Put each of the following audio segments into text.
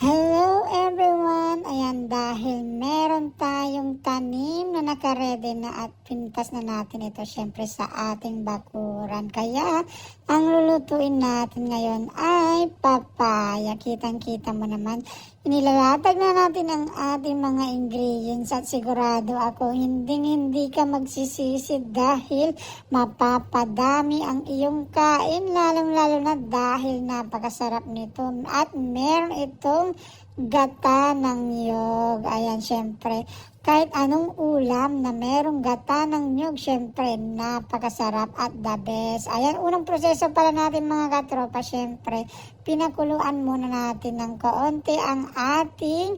Hello everyone! Ayan, dahil meron tayong tanim na nakaredy na at pintas na natin ito syempre sa ating bakuran. Kaya, ang lulutuin natin ngayon ay papaya. Kitang-kita mo naman, inilalatag na natin ang ating mga ingredients at sigurado ako hindi-hindi ka magsisisi dahil mapapadami ang iyong kain lalong-lalo na dahil napakasarap nito at meron itong gata ng niyog. Ayan, syempre, kahit anong ulam na merong gata ng niyog, syempre, napakasarap at the best. Ayan, unang proseso pala natin mga katropa, syempre, pinakuluan muna natin ng kaunti ang ating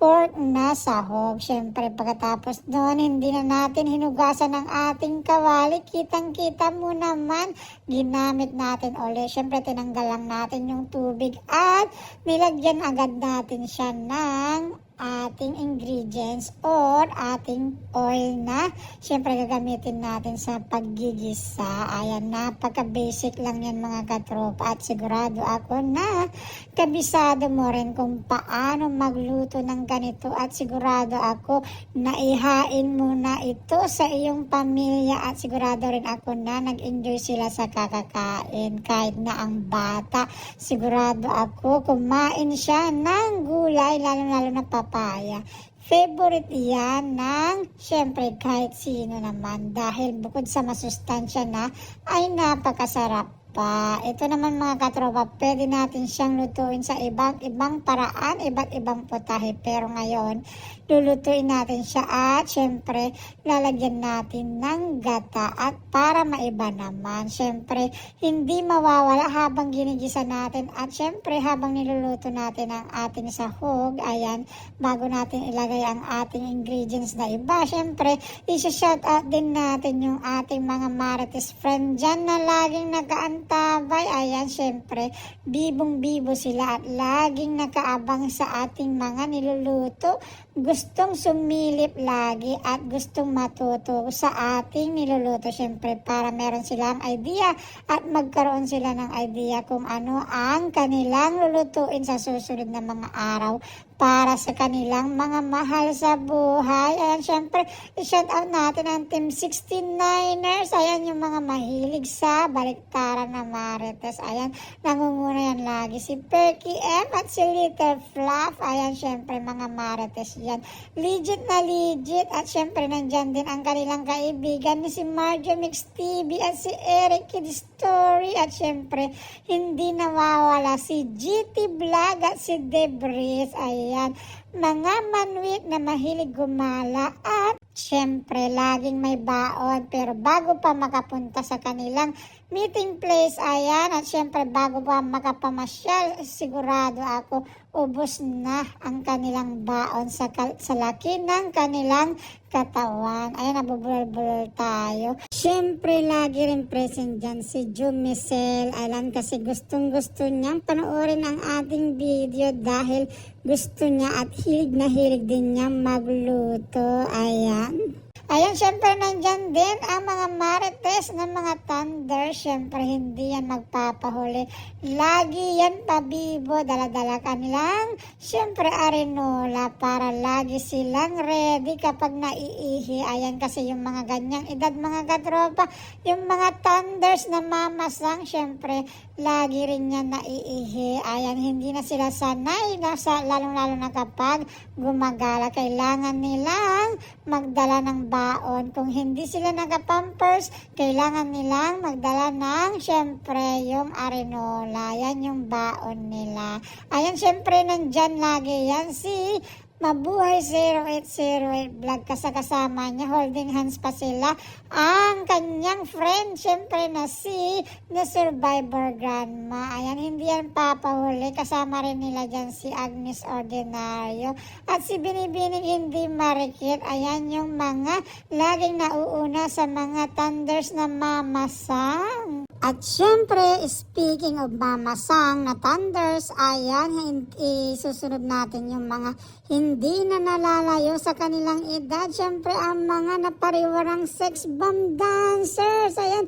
pork na sahog. Siyempre, pagkatapos noon, hindi na natin hinugasan ng ating kawali. Kitang-kita mo naman, ginamit natin ulit. Siyempre, tinanggal lang natin yung tubig at nilagyan agad natin siya ng ating ingredients or ating oil na syempre gagamitin natin sa paggigisa. Ayan, napaka-basic lang yan mga katropa at sigurado ako na kabisado mo rin kung paano magluto ng ganito at sigurado ako na ihain mo na ito sa iyong pamilya at sigurado rin ako na nag-enjoy sila sa kakakain kahit na ang bata. Sigurado ako kumain siya ng gulay lalo-lalo na papaya. Favorite yan ng syempre kahit sino naman dahil bukod sa masustansya na ay napakasarap pa. Ito naman mga katropa, pwede natin siyang lutuin sa ibang ibang paraan, iba't ibang putahe. Pero ngayon, lulutuin natin siya at syempre lalagyan natin ng gata at para maiba naman. Syempre, hindi mawawala habang ginigisa natin at syempre habang niluluto natin ang ating sahog, ayan, bago natin ilagay ang ating ingredients na iba, syempre, isa-shout out din natin yung ating mga marites friend dyan na laging nakaantabay. Ayan, syempre, bibong-bibo sila at laging nakaabang sa ating mga niluluto. Gustong sumilip lagi at gustong matuto sa ating niluluto. Syempre, para meron silang idea at magkaroon sila ng idea kung ano ang kanilang lulutuin sa susunod na mga araw para sa kanilang mga mahal sa buhay. Ayan, syempre, i-shout out natin ang Team 69ers. Ayan, yung mga mahilig sa baliktaran na marites. Ayan, nangunguna yan lagi si Perky M at si Little Fluff. Ayan, syempre, mga marites yan. Legit na legit. At syempre, nandyan din ang kanilang kaibigan ni si Marjo Mix TV at si Eric Kid Story. At syempre, hindi nawawala si GT Vlog at si Debris. Ayan, mga manwit na mahilig gumala at syempre, laging may baon. Pero bago pa makapunta sa kanilang meeting place, ayan, at syempre, bago pa makapamasyal, sigurado ako, ubos na ang kanilang baon sa, sa laki ng kanilang katawan. Ayan, nabubulol-bulol tayo. Siyempre, lagi rin present dyan si Jumicel. Alam kasi gustong-gusto niyang panoorin ang ating video dahil gusto niya at hilig na hilig din niya magluto. Ayan. Ayan, syempre nandyan din ang mga marites ng mga thunder. Syempre, hindi yan magpapahuli. Lagi yan pabibo, daladala kanilang, syempre, arenola para lagi silang ready kapag naiihi. Ayan kasi yung mga ganyang edad, mga katropa, yung mga thunders na mamasang, syempre, lagi rin yan naiihi. Ayan, hindi na sila sanay, nasa, lalong-lalo na kapag gumagala. Kailangan nilang magdala ng baon. Kung hindi sila nagapampers, kailangan nilang magdala ng, syempre, yung arenola. Yan yung baon nila. Ayan, syempre, nandyan lagi yan si Mabuhay 0808 vlog kasakasama niya, holding hands pa sila. Ang kanyang friend, syempre na si na Survivor Grandma. Ayan, hindi yan papahuli. Kasama rin nila dyan si Agnes Ordinario. At si Binibining hindi marikit. Ayan yung mga laging nauuna sa mga thunders na mamasang. At syempre, speaking of Mama Sang na Thunders, ayan, isusunod natin yung mga hindi na nalalayo sa kanilang edad. Syempre, ang mga napariwarang sex bomb dancers. Ayan,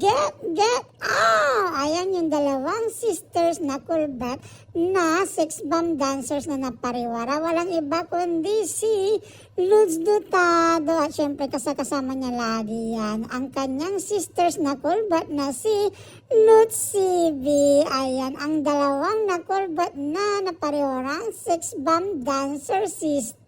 get, get out! Ayan yung dalawang sisters na kulbat na sex bomb dancers na napariwara. Walang iba kundi si Luz Dutado. At syempre, kasakasama niya lagi yan. Ang kanyang sisters na kulbat na si Luz CB. Ayan, ang dalawang na kulbat na napariwarang sex bomb dancer sisters.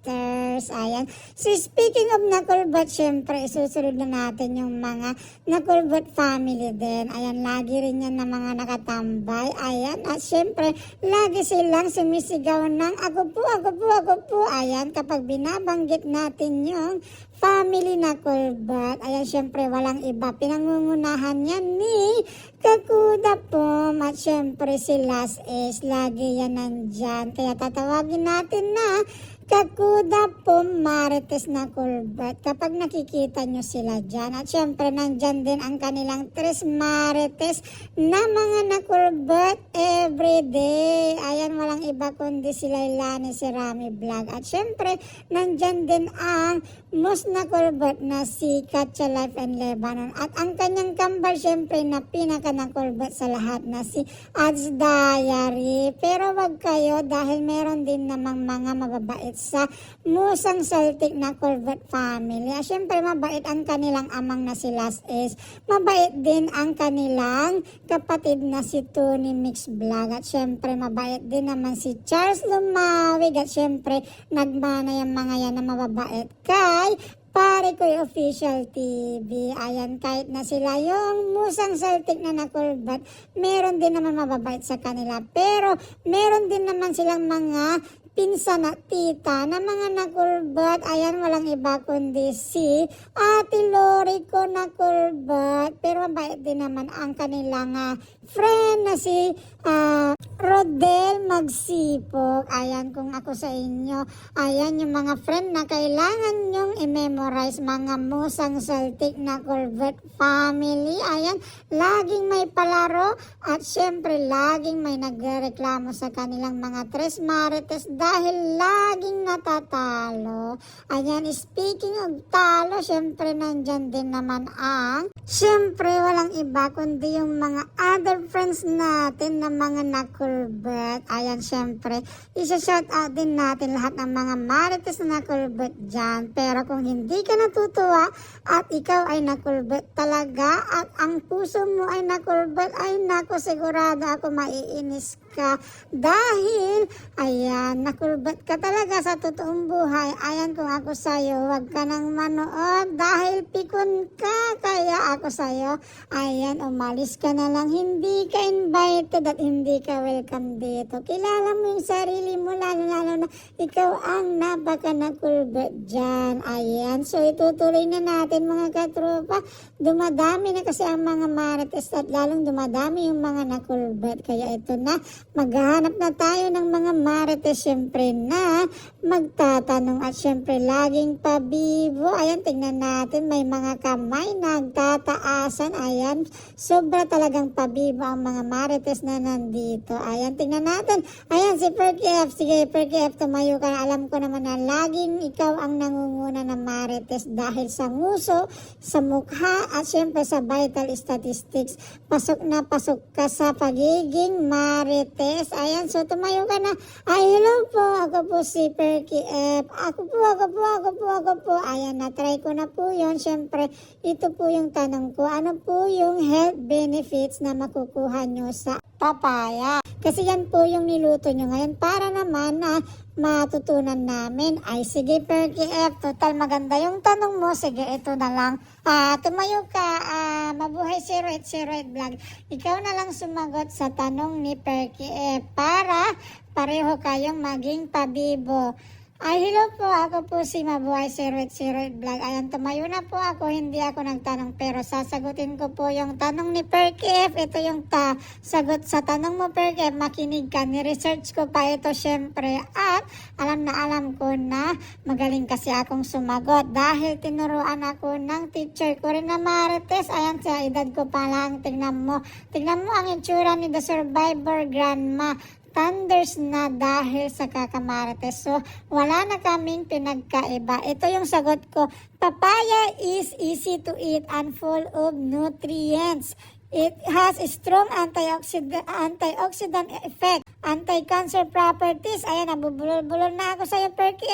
Ayan. So, speaking of nakulbat, syempre, isusunod na natin yung mga nakulbat family din. Ayan, lagi rin yan na mga nakatambay. Ayan, at syempre, lagi silang sumisigaw ng ako po, ako po, ako po. Ayan, kapag binabanggit natin yung family na kulbat. Ayan, syempre, walang iba. Pinangungunahan yan ni Kakuda po. At syempre, si Las is lagi yan nandyan. Kaya tatawagin natin na Kakuda po Marites na kulbat. Kapag nakikita nyo sila dyan. At syempre, nandyan din ang kanilang Tres Marites na mga nakulbat everyday. Ayan, walang iba kundi sila Ilani si Rami Vlog. At syempre, nandyan din ang most nakulbat na si Katya Life and Lebanon. At ang kanyang kambal, syempre, na pinaka nakulbat sa lahat na si Ads Diary. Pero wag kayo dahil meron din namang mga mababait sa Musang Celtic na Corvette family. Ah, Siyempre, mabait ang kanilang amang na si Las S. Mabait din ang kanilang kapatid na si Tony Mix Vlog. At syempre, mabait din naman si Charles Lumawig. At syempre, nagmana yung mga yan na mababait kay Pare ko official TV. Ayan, kahit na sila yung musang Celtic na nakulbat, meron din naman mababait sa kanila. Pero, meron din naman silang mga pinsan at tita na mga nakulbat. Ayan, walang iba kundi si Ate Lori ko nakulbat. Pero mabait din naman ang kanilang ah, friend na si ah, Rodel Magsipok. Ayan, kung ako sa inyo, ayan yung mga friend na kailangan nyong i-memorize mga musang Celtic na Corvette family. Ayan, laging may palaro at syempre laging may nagreklamo sa kanilang mga tres marites dahil laging natatalo. Ayan, speaking of talo, syempre nandyan din naman ang syempre walang iba kundi yung mga other friends natin na mga nakulbet. Ayan, syempre, isa-shout out din natin lahat ng mga marites na nakulbet dyan. Pero kung hindi ka natutuwa at ikaw ay nakulbet talaga at ang puso mo ay nakulbet, ay nako sigurado ako maiinis ka. Dahil, ayan, nakulbet ka talaga sa totoong buhay. Ayan kung ako sa'yo, wag ka nang manood dahil pikon ka. Kaya ako sa'yo, ayan, umalis ka na lang. Hindi ka invited at hindi ka welcome dito. Kilala mo yung sarili mo, lalo-lalo na ikaw ang napaka nakulbet dyan. Ayan, so itutuloy na natin mga katropa. Dumadami na kasi ang mga marites at lalong dumadami yung mga nakulbet. Kaya ito na, maghahanap na tayo ng mga marites syempre na magtatanong at syempre laging pabibo. Ayan, tingnan natin, may mga kamay nagtataasan. Ayan, sobra talagang pabibo ang mga marites na nandito. Ayan, tingnan natin. Ayan, si Perky F. Sige, Perky F, tumayo ka. Alam ko naman na laging ikaw ang nangunguna ng marites dahil sa nguso, sa mukha, at syempre sa vital statistics. Pasok na pasok ka sa pagiging marites. Ayan, so tumayo ka na. Ay, hello po. Ako po si Perky F. Ako po, ako po, ako po, ako po. Ayan, na-try ko na po yon Syempre, ito po yung tanong ko. Ano po yung health benefits na makukuha nyo sa papaya? Kasi yan po yung niluto nyo ngayon para naman na matutunan namin. Ay, sige, Perky F. Total maganda yung tanong mo. Sige, ito na lang. Ah, tumayo ka. Ah, mabuhay 0808 vlog. Ikaw na lang sumagot sa tanong ni Perky F. Para pareho kayong maging pabibo. Ay, hello po. Ako po si Mabuhay 0808 Vlog. Ayan, tumayo na po ako. Hindi ako nagtanong pero sasagutin ko po yung tanong ni Perkef. Ito yung ta sagot sa tanong mo, Perkef. Makinig ka. Ni-research ko pa ito syempre. At alam na alam ko na magaling kasi akong sumagot. Dahil tinuruan ako ng teacher ko rin na Marites. Ayan, sa edad ko pa lang. Tingnan mo. Tingnan mo ang itsura ni The Survivor Grandma thunders na dahil sa kakamarites. So, wala na kaming pinagkaiba. Ito yung sagot ko. Papaya is easy to eat and full of nutrients. It has a strong antioxidant, antioxidant effect, anti-cancer properties. Ayan, nabubulol-bulol na ako sa iyo, Perky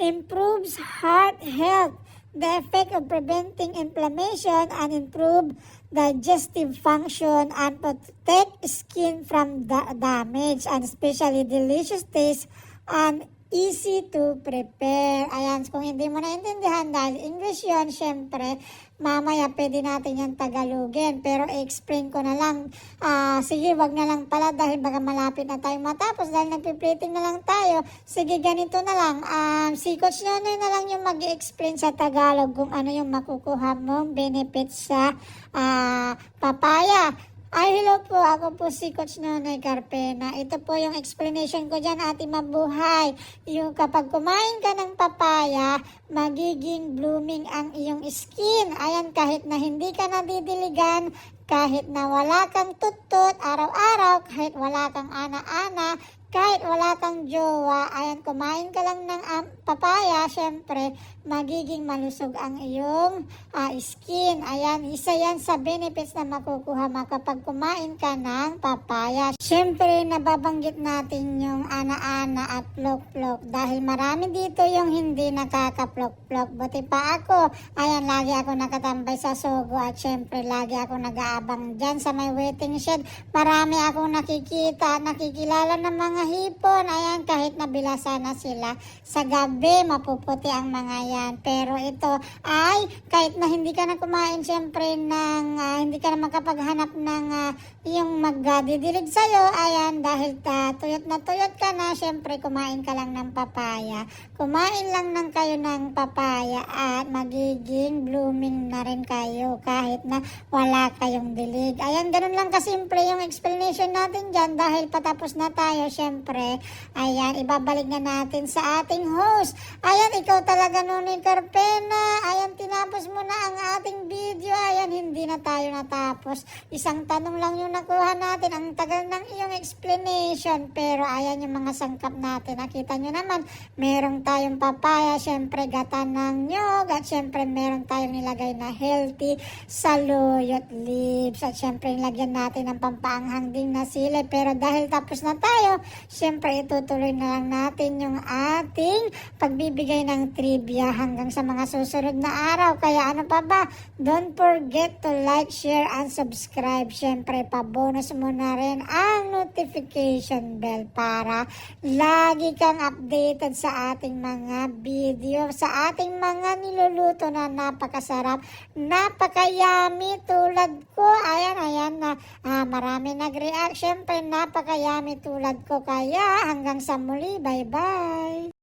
Improves heart health the effect of preventing inflammation and improve digestive function and protect skin from da- damage and especially delicious taste and easy to prepare. Ayan, kung hindi mo naintindihan dahil English yon syempre, mamaya pwede natin yan Tagalogin. Pero i-explain ko na lang. Ah, sige, wag na lang pala dahil baka malapit na tayo matapos dahil nagpiplating na lang tayo. Sige, ganito na lang. Um, si Coach Nonoy na lang yung mag explain sa Tagalog kung ano yung makukuha mong benefits sa ah, papaya. Ay, hello po. Ako po si Coach Nonoy Carpena. Ito po yung explanation ko dyan, ate mabuhay. Yung kapag kumain ka ng papaya, magiging blooming ang iyong skin. Ayan, kahit na hindi ka nadidiligan, kahit na wala kang tutut araw-araw, kahit wala kang ana-ana, kahit wala kang jowa, ayan, kumain ka lang ng um, papaya, syempre, magiging malusog ang iyong ah, skin. Ayan, isa yan sa benefits na makukuha mo kapag kumain ka ng papaya. Syempre, nababanggit natin yung ana-ana at plok-plok dahil marami dito yung hindi nakaka-plok-plok. Buti pa ako, ayan, lagi ako nakatambay sa Sogo at syempre, lagi ako nag-aabang dyan sa may waiting shed. Marami akong nakikita, nakikilala ng mga hipon. Ayan, kahit nabilasa na sila. Sa gabi, mapuputi ang mga yan. Pero ito ay, kahit na hindi ka na kumain, syempre, ng, ah, hindi ka na makapaghanap ng ah, yung magdidilig sa'yo. Ayan, dahil ta, tuyot na tuyot ka na, syempre, kumain ka lang ng papaya. Kumain lang ng kayo ng papaya at magiging blooming na rin kayo kahit na wala kayong dilig. Ayan, ganun lang kasimple yung explanation natin dyan dahil patapos na tayo, syempre. Ayan, ibabalik na natin sa ating host. Ayan, ikaw talaga Nonoy Carpena. Ayan, tinapos mo na ang ating video. Ayan, hindi na tayo natapos. Isang tanong lang yung nakuha natin. Ang tagal ng iyong explanation. Pero ayan yung mga sangkap natin. Nakita nyo naman, merong tayong papaya, syempre gata ng nyog, at syempre meron tayong nilagay na healthy saluyot leaves. At syempre nilagyan natin ng pampaanghang din na sili. Pero dahil tapos na tayo, syempre itutuloy na lang natin yung ating pagbibigay ng trivia hanggang sa mga susunod na araw. Kaya ano pa ba? Don't forget to like, share, and subscribe. Syempre, pa-bonus mo na rin ang notification bell para lagi kang updated sa ating mga video, sa ating mga niluluto na napakasarap, napakayami tulad ko. Ayan, ayan na ah, marami nag-react. Syempre, napakayami tulad ko. Kaya hanggang sa muli, bye-bye!